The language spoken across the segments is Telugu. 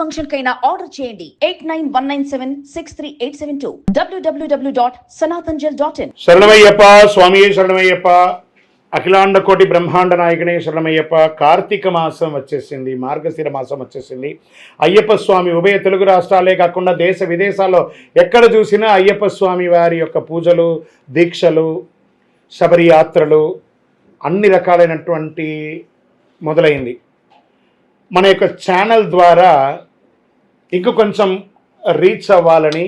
ఫంక్షన్ కైనా ఆర్డర్ చేయండి. Eight nine one nine seven six three eight seven two. WWW dot Sanatanjal dot in. శరణమయ్యప్ప స్వామి శరణమయ్యప్ప అఖిలాండ కోటి బ్రహ్మాండ నాయకునే శరణమయ్యప్ప కార్తీక మాసం వచ్చేసింది మార్గశిర మాసం వచ్చేసింది. అయ్యప్ప స్వామి ఉభయ తెలుగు రాష్ట్రాలే కాకుండా దేశ విదేశాల్లో ఎక్కడ చూసినా అయ్యప్ప స్వామి వారి యొక్క పూజలు దీక్షలు శబరి యాత్రలు అన్ని రకాలైనటువంటి మొదలైంది. మన యొక్క ఛానల్ ద్వారా ఇంక కొంచెం రీచ్ అవ్వాలని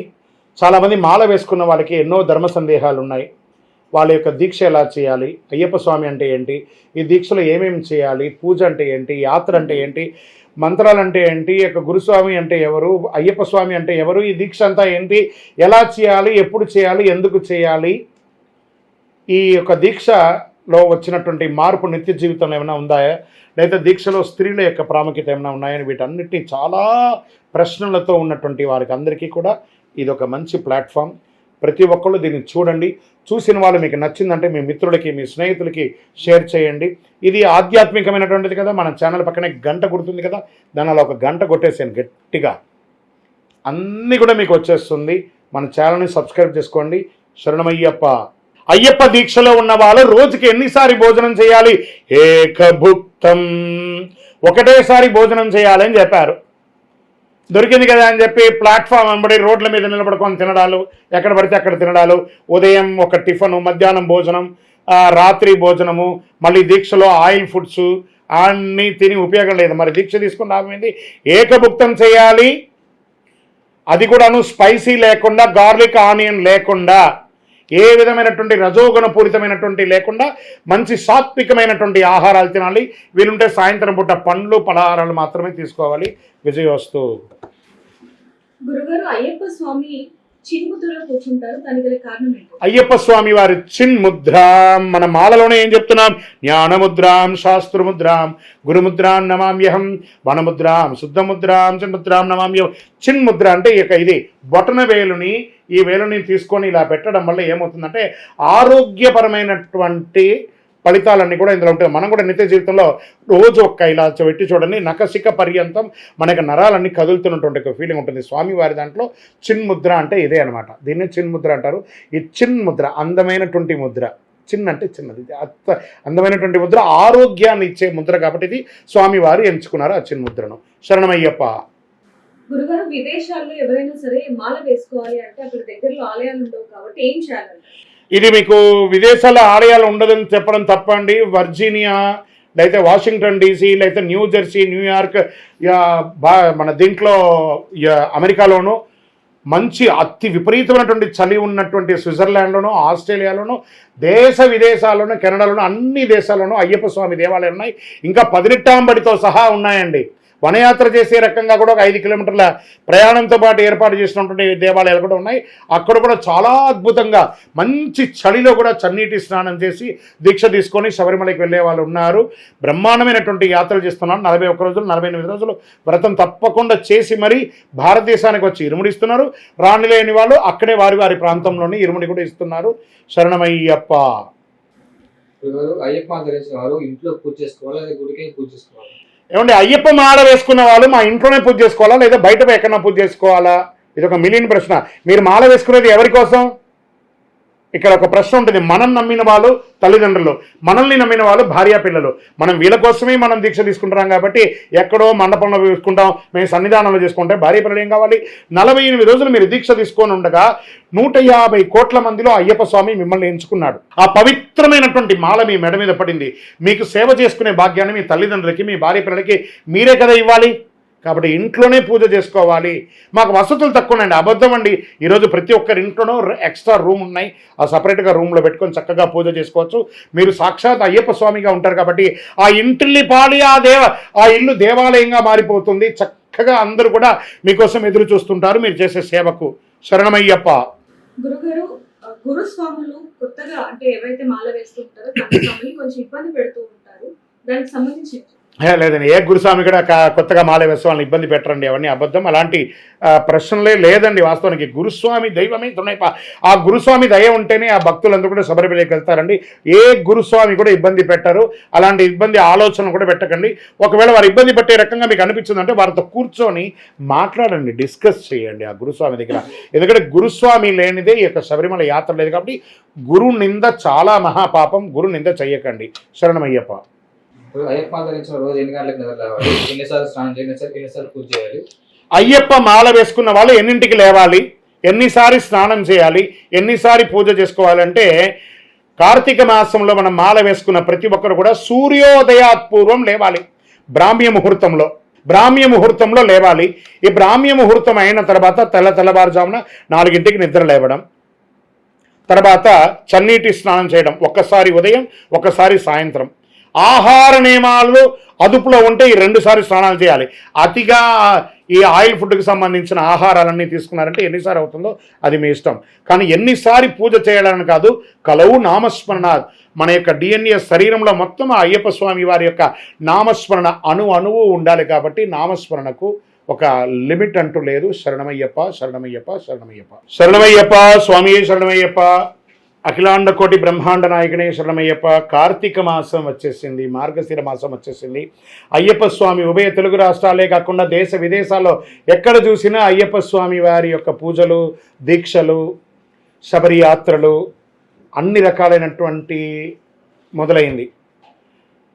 చాలామంది మాల వేసుకున్న వాళ్ళకి ఎన్నో ధర్మ సందేహాలు ఉన్నాయి వాళ్ళ యొక్క దీక్ష ఎలా చేయాలి? అయ్యప్ప స్వామి అంటే ఏంటి? ఈ దీక్షలో ఏమేమి చేయాలి? పూజ అంటే ఏంటి? యాత్ర అంటే ఏంటి? మంత్రాలు అంటే ఏంటి? యొక్క గురుస్వామి అంటే ఎవరు? అయ్యప్ప స్వామి అంటే ఎవరు? ఈ దీక్ష అంతా ఏంటి? ఎలా చేయాలి? ఎప్పుడు చేయాలి? ఎందుకు చేయాలి? ఈ యొక్క దీక్ష దీక్షలో వచ్చినటువంటి మార్పు నిత్య జీవితంలో ఏమైనా ఉందా లేదా దీక్షలో స్త్రీల యొక్క ప్రాముఖ్యత ఏమైనా ఉన్నాయని వీటన్నిటిని చాలా ప్రశ్నలతో ఉన్నటువంటి వారికి అందరికీ కూడా ఇది ఒక మంచి ప్లాట్ఫామ్. ప్రతి ఒక్కళ్ళు దీన్ని చూడండి. చూసిన వాళ్ళు మీకు నచ్చిందంటే మీ మిత్రులకి మీ స్నేహితులకి షేర్ చేయండి. ఇది ఆధ్యాత్మికమైనటువంటిది కదా. మన ఛానల్ పక్కనే గంట గుర్తుంది కదా. దాని అలా ఒక గంట కొట్టేసాను గట్టిగా అన్నీ కూడా మీకు వచ్చేస్తుంది. మన ఛానల్ని సబ్స్క్రైబ్ చేసుకోండి. శరణమయ్యప్ప. అయ్యప్ప దీక్షలో ఉన్న వాళ్ళు రోజుకి ఎన్నిసారి భోజనం చేయాలి? ఏకభుక్తం. ఒకటేసారి భోజనం చేయాలని చెప్పారు. దొరికింది కదా అని చెప్పి ప్లాట్ఫామ్ వెంబడి రోడ్ల మీద నిలబడుకొని తినడాలు ఎక్కడ పడితే అక్కడ తినడాలు. ఉదయం ఒక టిఫను మధ్యాహ్నం భోజనం రాత్రి భోజనము మళ్ళీ దీక్షలో ఆయిల్ ఫుడ్స్ అన్నీ తిని ఉపయోగం లేదు. మరి దీక్ష తీసుకుని రాబోయింది ఏకభుక్తం చేయాలి. అది కూడాను స్పైసీ లేకుండా గార్లిక్ ఆనియన్ లేకుండా. ఏ విధమైనటువంటి రజోగుణ పూరితమైనటువంటి లేకుండా మంచి సాత్వికమైనటువంటి ఆహారాలు తినాలి. వీలుంటే సాయంత్రం పూట పండ్లు పలహారాలు మాత్రమే తీసుకోవాలి. విజయవస్తు. గురుగారు అయ్యప్ప స్వామి అయ్యప్ప స్వామి వారి చిన్ ముద్ర మన మాలలోనే ఏం చెప్తున్నాం? జ్ఞానముద్రాం శాస్త్రముద్రాం గురుముద్రాం నమామ్యహం వనముద్రాం శుద్ధముద్రాం చిన్ముద్రాం నమామ్యహం. చిన్ ముద్ర అంటే ఇక ఇది బొటన వేలుని ఈ వేలుని తీసుకొని ఇలా పెట్టడం వల్ల ఏమవుతుందంటే ఆరోగ్యపరమైనటువంటి ఫలితాలన్నీ కూడా ఇందులో ఉంటాయి. మనం కూడా నిత్య జీవితంలో రోజు ఒక్క ఇలా పెట్టి చూడండి నకసిక పర్యంతం మనకి నరాలన్నీ కదులుతున్నటువంటి ఒక ఫీలింగ్ ఉంటుంది. స్వామి వారి దాంట్లో చిన్ ముద్ర అంటే ఇదే అనమాట దీన్ని చిన్ ముద్ర అంటారు. ఈ చిన్ ముద్ర అందమైనటువంటి ముద్ర. చిన్న అంటే చిన్నది. అత్త అందమైనటువంటి ముద్ర ఆరోగ్యాన్ని ఇచ్చే ముద్ర కాబట్టి ఇది స్వామివారు ఎంచుకున్నారు ఆ చిన్ ముద్రను. శరణమయ్యప్ప. గురుగారు విదేశాల్లో ఎవరైనా సరే మాల వేసుకోవాలి అంటే అక్కడ దగ్గరలో ఆలయాలు ఉండవు కాబట్టి ఏం చేయాలంటే ఇది మీకు విదేశాల ఆలయాలు ఉండదని చెప్పడం తప్పండి. వర్జీనియా లేకపోతే వాషింగ్టన్ డీసీ లేకపోతే న్యూ జెర్సీ న్యూయార్క్ బా మన దీంట్లో అమెరికాలోను మంచి అతి విపరీతమైనటువంటి చలి ఉన్నటువంటి స్విట్జర్లాండ్లోనూ ఆస్ట్రేలియాలోనూ దేశ విదేశాల్లోనూ కెనడాలోనూ అన్ని దేశాల్లోనూ అయ్యప్ప స్వామి దేవాలయాలు ఉన్నాయి ఇంకా పదినెట్టాంబడితో సహా ఉన్నాయండి. వనయాత్ర చేసే రకంగా కూడా ఒక ఐదు కిలోమీటర్ల ప్రయాణంతో పాటు ఏర్పాటు చేసినటువంటి దేవాలయాలు కూడా ఉన్నాయి. అక్కడ కూడా చాలా అద్భుతంగా మంచి చలిలో కూడా చన్నీటి స్నానం చేసి దీక్ష తీసుకొని శబరిమలకి వెళ్ళే వాళ్ళు ఉన్నారు. బ్రహ్మాండమైనటువంటి యాత్రలు చేస్తున్నారు నలభై ఒక్క రోజులు నలభై ఎనిమిది రోజులు వ్రతం తప్పకుండా చేసి మరీ భారతదేశానికి వచ్చి ఇరుముడిస్తున్నారు ఇస్తున్నారు. రాణి లేని వాళ్ళు అక్కడే వారి వారి ప్రాంతంలోనే ఇరుముడి కూడా ఇస్తున్నారు. శరణమయ్యప్ప. అయ్యప్ప ధరించిన వారు ఇంట్లో పూజ చేసుకోవాలి గుడికి పూజ చేసుకోవాలి? ఏమంటే అయ్యప్ప మాడ వేసుకున్న వాళ్ళు మా ఇంట్లోనే పూజ చేసుకోవాలా? లేదా బయట ఎక్కడన్నా పూజ చేసుకోవాలా? ఇది ఒక మిలియన్ ప్రశ్న. మీరు మాల వేసుకునేది ఎవరి కోసం? ఇక్కడ ఒక ప్రశ్న ఉంటుంది. మనం నమ్మిన వాళ్ళు తల్లిదండ్రులు మనల్ని నమ్మిన వాళ్ళు భార్యా పిల్లలు. మనం వీళ్ళ కోసమే మనం దీక్ష తీసుకుంటున్నాం కాబట్టి ఎక్కడో మండపంలో తీసుకుంటాం మేము సన్నిధానంలో చేసుకుంటే భార్య పిల్లలు ఏం కావాలి? నలభై ఎనిమిది రోజులు మీరు దీక్ష తీసుకొని ఉండగా నూట యాభై కోట్ల మందిలో అయ్యప్ప స్వామి మిమ్మల్ని ఎంచుకున్నాడు. ఆ పవిత్రమైనటువంటి మాల మీ మెడ మీద పడింది. మీకు సేవ చేసుకునే భాగ్యాన్ని మీ తల్లిదండ్రులకి మీ భార్య పిల్లలకి మీరే కదా ఇవ్వాలి. కాబట్టి ఇంట్లోనే పూజ చేసుకోవాలి. మాకు వసతులు తక్కువ ఉన్నాయండి అబద్ధం అండి ఈరోజు ప్రతి ఒక్కరి ఇంట్లోనూ ఎక్స్ట్రా రూమ్ ఉన్నాయి. ఆ సపరేట్గా రూమ్లో పెట్టుకొని చక్కగా పూజ చేసుకోవచ్చు. మీరు సాక్షాత్ అయ్యప్ప స్వామిగా ఉంటారు కాబట్టి ఆ ఇంటిల్లి పాడి ఆ దేవ ఆ ఇల్లు దేవాలయంగా మారిపోతుంది. చక్కగా అందరూ కూడా మీకోసం ఎదురు చూస్తుంటారు. మీరు చేసే సేవకు శరణమయ్యప్ప. గురుగారు గురుస్వాములు కొత్తగా అంటే ఎవరైతే మాల వేస్తూ ఉంటారో కొంచెం ఇబ్బంది పెడుతూ ఉంటారు. దానికి సంబంధించి లేదండి. ఏ గురుస్వామి కూడా కొత్తగా మాల వేసే వాళ్ళని ఇబ్బంది పెట్టరండి. అవన్నీ అబద్ధం. అలాంటి ప్రశ్నలే లేదండి వాస్తవానికి. గురుస్వామి దైవమే తునైప ఆ గురుస్వామి దయ ఉంటేనే ఆ భక్తులందరూ కూడా శబరిమలకి వెళ్తారండి. ఏ గురుస్వామి కూడా ఇబ్బంది పెట్టరు. అలాంటి ఇబ్బంది ఆలోచన కూడా పెట్టకండి. ఒకవేళ వారు ఇబ్బంది పెట్టే రకంగా మీకు అనిపించిందంటే వారితో కూర్చొని మాట్లాడండి. డిస్కస్ చేయండి ఆ గురుస్వామి దగ్గర. ఎందుకంటే గురుస్వామి లేనిదే ఈ యొక్క శబరిమల యాత్ర లేదు కాబట్టి గురు నింద చాలా మహాపాపం. గురు నింద చెయ్యకండి. శరణమయ్యప్ప. అయ్యప్ప మాల ధరించిన రోజు ఎన్ని గంటలకు నిద్ర లేవాలి? ఎన్నిసార్లు స్నానం చేయాలి? ఎన్నిసార్లు ఎన్నిసార్లు పూజ చేయాలి? అయ్యప్ప మాల వేసుకున్న వాళ్ళు ఎన్నింటికి లేవాలి? ఎన్నిసారి స్నానం చేయాలి? ఎన్నిసారి పూజ చేసుకోవాలంటే కార్తీక మాసంలో మనం మాల వేసుకున్న ప్రతి ఒక్కరు కూడా సూర్యోదయాత్ పూర్వం లేవాలి. బ్రాహ్మ్య ముహూర్తంలో. బ్రాహ్మ్య ముహూర్తంలో లేవాలి. ఈ బ్రాహ్మ్య ముహూర్తం అయిన తర్వాత తెల్ల తెల్లవారుజామున నాలుగింటికి నిద్ర లేవడం. తర్వాత చన్నీటి స్నానం చేయడం. ఒక్కసారి ఉదయం ఒక్కసారి సాయంత్రం. ఆహార నియమాలు అదుపులో ఉంటే ఈ రెండుసార్లు స్నానాలు చేయాలి. అతిగా ఈ ఆయిల్ ఫుడ్కి సంబంధించిన ఆహారాలన్నీ తీసుకున్నారంటే ఎన్నిసార్లు అవుతుందో అది మీ ఇష్టం. కానీ ఎన్నిసారి పూజ చేయాలని కాదు కలవు నామస్మరణ. మన యొక్క డిఎన్ఏ శరీరంలో మొత్తం ఆ అయ్యప్ప స్వామి వారి యొక్క నామస్మరణ అణు అణువు ఉండాలి కాబట్టి నామస్మరణకు ఒక లిమిట్ అంటూ లేదు. శరణమయ్యప్ప శరణమయ్యప్ప శరణమయ్యప్ప. శరణమయ్యప్ప స్వామి శరణమయ్యప్ప. అఖిలాండ కోటి బ్రహ్మాండ నాయకునే శరణమయ్యప్ప కార్తీక మాసం వచ్చేసింది మార్గశిర మాసం వచ్చేసింది. అయ్యప్ప స్వామి ఉభయ తెలుగు రాష్ట్రాలే కాకుండా దేశ విదేశాల్లో ఎక్కడ చూసినా అయ్యప్ప స్వామి వారి యొక్క పూజలు దీక్షలు శబరి యాత్రలు అన్ని రకాలైనటువంటి మొదలైంది.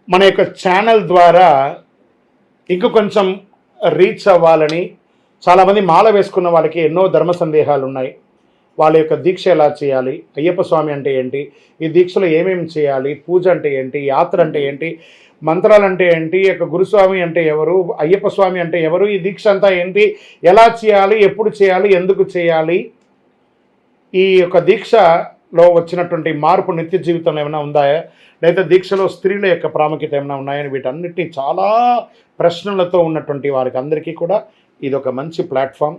మన యొక్క ఛానల్ ద్వారా ఇంక కొంచెం రీచ్ అవ్వాలని చాలామంది మాల వేసుకున్న వాళ్ళకి ఎన్నో ధర్మ సందేహాలు ఉన్నాయి వాళ్ళ యొక్క దీక్ష ఎలా చేయాలి? అయ్యప్ప స్వామి అంటే ఏంటి? ఈ దీక్షలో ఏమేమి చేయాలి? పూజ అంటే ఏంటి? యాత్ర అంటే ఏంటి? మంత్రాలు అంటే ఏంటి? ఈ యొక్క గురుస్వామి అంటే ఎవరు? అయ్యప్ప స్వామి అంటే ఎవరు? ఈ దీక్ష అంతా ఏంటి? ఎలా చేయాలి? ఎప్పుడు చేయాలి? ఎందుకు చేయాలి? ఈ యొక్క దీక్షలో వచ్చినటువంటి మార్పు నిత్య జీవితంలో ఏమైనా ఉందా? లేదా దీక్షలో స్త్రీల యొక్క ప్రాముఖ్యత ఏమైనా ఉన్నాయని వీటన్నిటి చాలా ప్రశ్నలతో ఉన్నటువంటి వారికి అందరికీ కూడా ఇది ఒక మంచి ప్లాట్ఫామ్.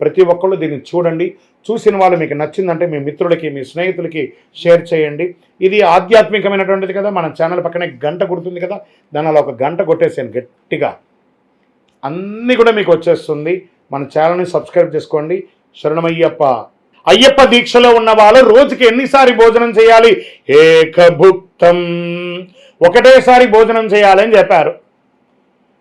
ప్రతి ఒక్కళ్ళు దీన్ని చూడండి. చూసిన వాళ్ళు మీకు నచ్చిందంటే మీ మిత్రులకి మీ స్నేహితులకి షేర్ చేయండి. ఇది ఆధ్యాత్మికమైనటువంటిది కదా మన ఛానల్ పక్కనే గంట గుర్తుంది కదా దాని అలా ఒక గంట కొట్టేసాను గట్టిగా. అన్నీ కూడా మీకు వచ్చేస్తుంది. మన ఛానల్ని సబ్స్క్రైబ్ చేసుకోండి. శరణమయ్యప్ప. అయ్యప్ప దీక్షలో ఉన్న వాళ్ళు రోజుకి ఎన్నిసారి భోజనం చేయాలి? ఏకభుక్తం. ఒకటేసారి భోజనం చేయాలని చెప్పారు.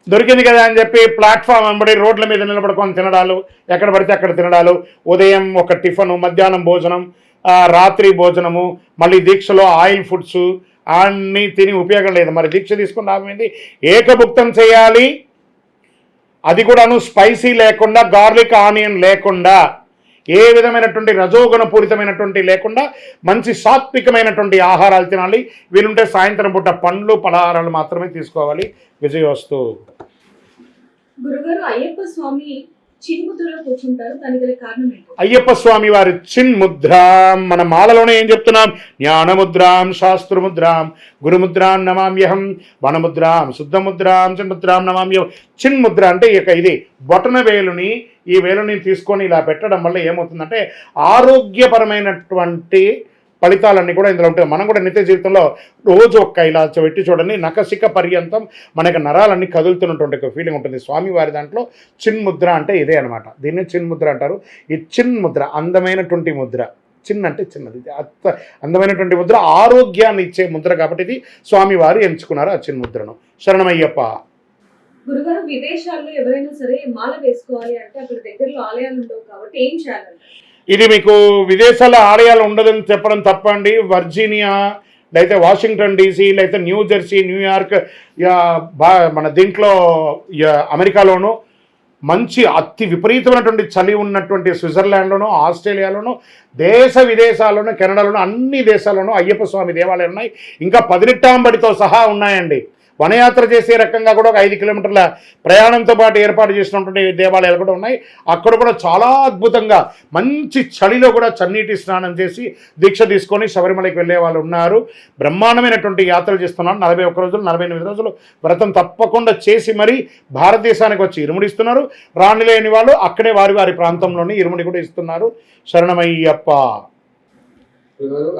దొరికింది కదా అని చెప్పి ప్లాట్ఫామ్ వెంబడి రోడ్ల మీద నిలబడుకొని తినడాలు ఎక్కడ పడితే అక్కడ తినడాలు. ఉదయం ఒక టిఫను మధ్యాహ్నం భోజనం రాత్రి భోజనము మళ్ళీ దీక్షలో ఆయిల్ ఫుడ్స్ అన్నీ తిని ఉపయోగం లేదు. మరి దీక్ష తీసుకుని లాభమైంది ఏకభుక్తం చేయాలి. అది కూడాను స్పైసీ లేకుండా గార్లిక్ ఆనియన్ లేకుండా. ఏ విధమైనటువంటి రజోగుణ పూరితమైనటువంటి లేకుండా మంచి సాత్వికమైనటువంటి ఆహారాలు తినాలి. వీలుంటే సాయంత్రం పూట పండ్లు పలహారాలు మాత్రమే తీసుకోవాలి. విజయవస్తు. గురుగారు అయ్యప్ప స్వామి అయ్యప్ప స్వామి వారి చిన్ ముద్ర మన మాలలోనే ఏం చెప్తున్నాం? జ్ఞానముద్రాం శాస్త్రముద్రాం గురుముద్రాం నమామ్యహం వనముద్రాం శుద్ధముద్రాం చిన్ముద్రాం నమామ్యహం. చిన్ ముద్ర అంటే ఇక ఇది బొటన వేలుని ఈ వేలుని తీసుకొని ఇలా పెట్టడం వల్ల ఏమవుతుందంటే ఆరోగ్యపరమైనటువంటి ఫలితాలన్నీ కూడా ఇందులో ఉంటాయి. మనం కూడా నిత్య జీవితంలో రోజు ఒక్క ఇలా పెట్టి చూడండి నకసిక పర్యంతం మనకి నరాలన్నీ కదులుతున్నటువంటి ఒక ఫీలింగ్ ఉంటుంది. స్వామి వారి దాంట్లో చిన్ ముద్ర అంటే ఇదే అనమాట దీన్ని చిన్ ముద్ర అంటారు. ఈ చిన్ ముద్ర అందమైనటువంటి ముద్ర. చిన్న అంటే చిన్నది. అత్త అందమైనటువంటి ముద్ర ఆరోగ్యాన్ని ఇచ్చే ముద్ర కాబట్టి ఇది స్వామివారు ఎంచుకున్నారు ఆ చిన్ ముద్రను. శరణమయ్యప్ప. గురుగారు విదేశాల్లో ఎవరైనా సరే మాల వేసుకోవాలి అంటే అక్కడ దగ్గరలో ఆలయాలు ఉండవు కాబట్టి ఏం చేయాలంటే ఇది మీకు విదేశాల ఆలయాలు ఉండదని చెప్పడం తప్పండి. వర్జీనియా లేకపోతే వాషింగ్టన్ డీసీ లేకపోతే న్యూ జెర్సీ న్యూయార్క్ బా మన దీంట్లో అమెరికాలోను మంచి అతి విపరీతమైనటువంటి చలి ఉన్నటువంటి స్విట్జర్లాండ్లోనూ ఆస్ట్రేలియాలోనూ దేశ విదేశాల్లోనూ కెనడాలోనూ అన్ని దేశాల్లోనూ అయ్యప్ప స్వామి దేవాలయాలు ఉన్నాయి ఇంకా పదినెట్టాంబడితో సహా ఉన్నాయండి. వనయాత్ర చేసే రకంగా కూడా ఒక ఐదు కిలోమీటర్ల ప్రయాణంతో పాటు ఏర్పాటు చేసినటువంటి దేవాలయాలు కూడా ఉన్నాయి. అక్కడ కూడా చాలా అద్భుతంగా మంచి చలిలో కూడా చన్నీటి స్నానం చేసి దీక్ష తీసుకొని శబరిమలకి వెళ్ళే వాళ్ళు ఉన్నారు. బ్రహ్మాండమైనటువంటి యాత్రలు చేస్తున్నారు నలభై ఒక్క రోజులు నలభై ఎనిమిది రోజులు వ్రతం తప్పకుండా చేసి మరీ భారతదేశానికి వచ్చి ఇరుముడిస్తున్నారు రాణి లేని వాళ్ళు అక్కడే వారి వారి ప్రాంతంలోనే ఇరుముడి కూడా ఇస్తున్నారు. శరణమయ్యప్ప.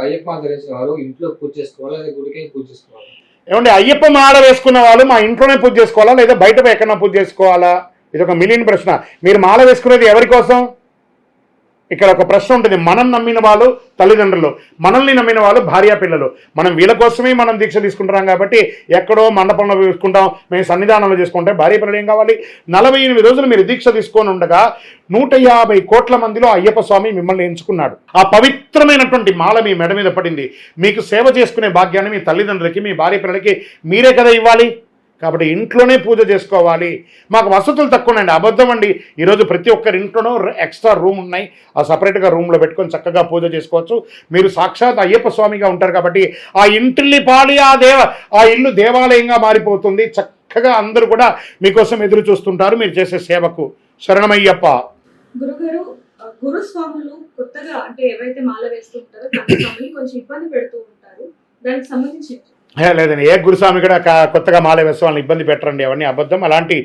అయ్యప్ప మాల వారు ఇంట్లో పూజ చేసుకోవాలి గుడికి పూజ చేసుకోవాలి? ఏమంటే అయ్యప్ప మాడ వేసుకున్న వాళ్ళు మా ఇంట్లోనే పూజ చేసుకోవాలా? లేదా బయట ఎక్కడన్నా పూజ చేసుకోవాలా? ఇది ఒక మిలియన్ ప్రశ్న. మీరు మాల వేసుకునేది ఎవరి కోసం? ఇక్కడ ఒక ప్రశ్న ఉంటుంది. మనం నమ్మిన వాళ్ళు తల్లిదండ్రులు మనల్ని నమ్మిన వాళ్ళు భార్యా పిల్లలు. మనం వీళ్ళ కోసమే మనం దీక్ష తీసుకుంటున్నాం కాబట్టి ఎక్కడో మండపంలో తీసుకుంటాం మేము సన్నిధానంలో చేసుకుంటే భార్య పిల్లలు ఏం కావాలి? నలభై ఎనిమిది రోజులు మీరు దీక్ష తీసుకొని ఉండగా నూట యాభై కోట్ల మందిలో అయ్యప్ప స్వామి మిమ్మల్ని ఎంచుకున్నాడు. ఆ పవిత్రమైనటువంటి మాల మీ మెడ మీద పడింది. మీకు సేవ చేసుకునే భాగ్యాన్ని మీ తల్లిదండ్రులకి మీ భార్య పిల్లలకి మీరే కదా ఇవ్వాలి. కాబట్టి ఇంట్లోనే పూజ చేసుకోవాలి. మాకు వసతులు తక్కువనండి అబద్ధం అండి ఈరోజు ప్రతి ఒక్కరి ఇంట్లోనూ ఎక్స్ట్రా రూమ్ ఉన్నాయి. ఆ సపరేట్గా రూమ్లో పెట్టుకొని చక్కగా పూజ చేసుకోవచ్చు. మీరు సాక్షాత్ అయ్యప్ప స్వామిగా ఉంటారు కాబట్టి ఆ ఇంటిల్లి పాడి ఆ దేవ ఆ ఇల్లు దేవాలయంగా మారిపోతుంది. చక్కగా అందరూ కూడా మీకోసం ఎదురు చూస్తుంటారు. మీరు చేసే సేవకు శరణమయ్యప్ప. గురుగారు గురుస్వాములు కొత్తగా అంటే ఎవరైతే మాల వేస్తుంటారో కొంచెం ఇబ్బంది పెడుతూ ఉంటారు. దానికి సంబంధించి లేదండి. ఏ గురుస్వామి కూడా కొత్తగా మాల వేసే వాళ్ళని ఇబ్బంది పెట్టరండి. అవన్నీ అబద్ధం. అలాంటి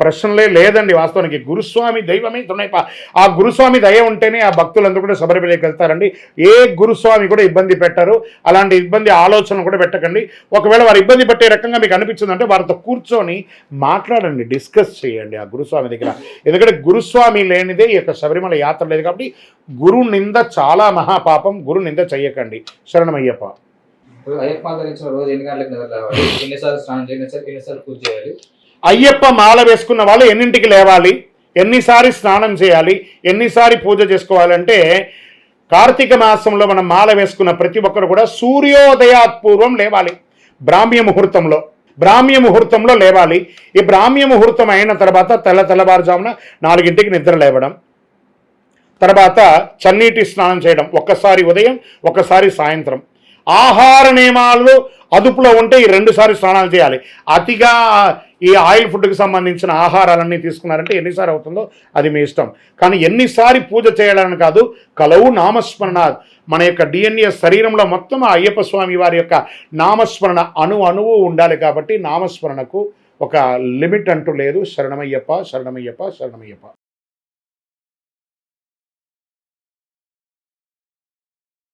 ప్రశ్నలే లేదండి వాస్తవానికి. గురుస్వామి దైవమే తునైప ఆ గురుస్వామి దయ ఉంటేనే ఆ భక్తులందరూ కూడా శబరిమలకి వెళ్తారండి. ఏ గురుస్వామి కూడా ఇబ్బంది పెట్టరు. అలాంటి ఇబ్బంది ఆలోచన కూడా పెట్టకండి. ఒకవేళ వారు ఇబ్బంది పెట్టే రకంగా మీకు అనిపించిందంటే వారితో కూర్చొని మాట్లాడండి. డిస్కస్ చేయండి ఆ గురుస్వామి దగ్గర. ఎందుకంటే గురుస్వామి లేనిదే ఈ యొక్క శబరిమల యాత్ర లేదు కాబట్టి గురు నింద చాలా మహాపాపం. గురు నింద చెయ్యకండి. శరణమయ్యప్ప. అయ్యప్ప మాల ధరించిన రోజు ఎన్ని గంటలకు నిద్ర లేవాలి? ఎన్నిసార్లు స్నానం చేయాలి? ఎన్నిసార్లు ఎన్నిసార్లు పూజ చేయాలి? అయ్యప్ప మాల వేసుకున్న వాళ్ళు ఎన్నింటికి లేవాలి? ఎన్నిసారి స్నానం చేయాలి? ఎన్నిసారి పూజ చేసుకోవాలంటే కార్తీక మాసంలో మనం మాల వేసుకున్న ప్రతి ఒక్కరు కూడా సూర్యోదయాత్ పూర్వం లేవాలి. బ్రాహ్మ్య ముహూర్తంలో. బ్రాహ్మ్య ముహూర్తంలో లేవాలి. ఈ బ్రాహ్మ్య ముహూర్తం అయిన తర్వాత తెల్ల తెల్లవారుజామున నాలుగింటికి నిద్ర లేవడం. తర్వాత చన్నీటి స్నానం చేయడం. ఒక్కసారి ఉదయం ఒక్కసారి సాయంత్రం. ఆహార నియమాలు అదుపులో ఉంటే ఈ రెండుసార్లు స్నానాలు చేయాలి. అతిగా ఈ ఆయిల్ ఫుడ్కి సంబంధించిన ఆహారాలన్నీ తీసుకున్నారంటే ఎన్నిసార్లు అవుతుందో అది మీ ఇష్టం. కానీ ఎన్నిసారి పూజ చేయాలని కాదు కలవు నామస్మరణ. మన యొక్క డిఎన్ఏ శరీరంలో మొత్తం ఆ అయ్యప్ప స్వామి వారి యొక్క నామస్మరణ అణు అణువు ఉండాలి కాబట్టి నామస్మరణకు ఒక లిమిట్ అంటూ లేదు. శరణమయ్యప్ప శరణమయ్యప్ప శరణమయ్యప్ప.